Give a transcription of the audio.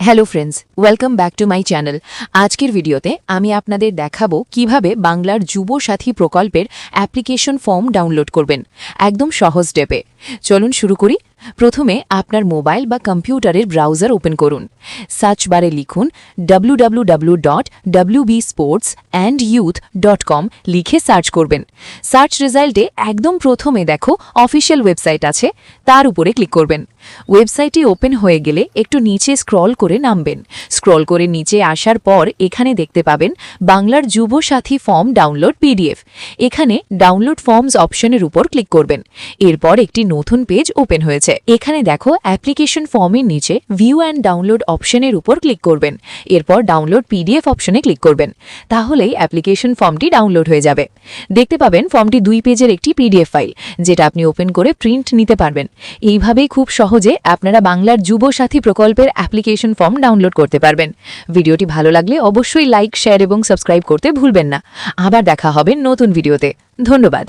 Hello friends welcome back to my channel আজকের ভিডিওতে আমি আপনাদের দেখাবো কীভাবে বাংলার যুব সাথী প্রকল্পের অ্যাপ্লিকেশন ফর্ম ডাউনলোড করবেন। একদম সহজ স্টেপে চলুন শুরু করি। প্রথমে আপনার মোবাইল বা কম্পিউটারের ব্রাউজার ওপেন করুন। সার্চ বারে লিখুন www.wbsports dot sports and youth dot com লিখে সার্চ করবেন। সার্চ রেজাল্টে একদম প্রথমে দেখো অফিসিয়াল ওয়েবসাইট আছে, তার উপরে ক্লিক করবেন। ওয়েবসাইটটি ওপেন হয়ে গেলে একটু নিচে স্ক্রল করে নামবেন। স্ক্রল করে নিচে আসার পর এখানে দেখতে পাবেন বাংলার Yuva Sathi form download PDF. এখানে ডাউনলোড ফর্মস অপশনের উপর ক্লিক করবেন। এরপর একটি নতুন পেজ ওপেন হয়েছে। এখানে দেখো অ্যাপ্লিকেশন ফর্মের নিচে ভিউ অ্যান্ড ডাউনলোড অপশনের উপর ক্লিক করবেন। এরপর ডাউনলোড পিডিএফ অপশনে ক্লিক করবেন। তাহলেই অ্যাপ্লিকেশন ফর্মটি ডাউনলোড হয়ে যাবে। দেখতে পাবেন ফর্মটি দুই পেজের একটি পিডিএফ ফাইল, যেটা আপনি ওপেন করে প্রিন্ট নিতে পারবেন। এইভাবেই খুব সহজে আপনারা বাংলার যুব সাথী প্রকল্পের অ্যাপ্লিকেশন ফর্ম ডাউনলোড করতে পারবেন। ভিডিওটি ভালো লাগলে অবশ্যই লাইক, শেয়ার এবং সাবস্ক্রাইব করতে ভুলবেন না। আবার দেখা হবে নতুন ভিডিওতে। ধন্যবাদ।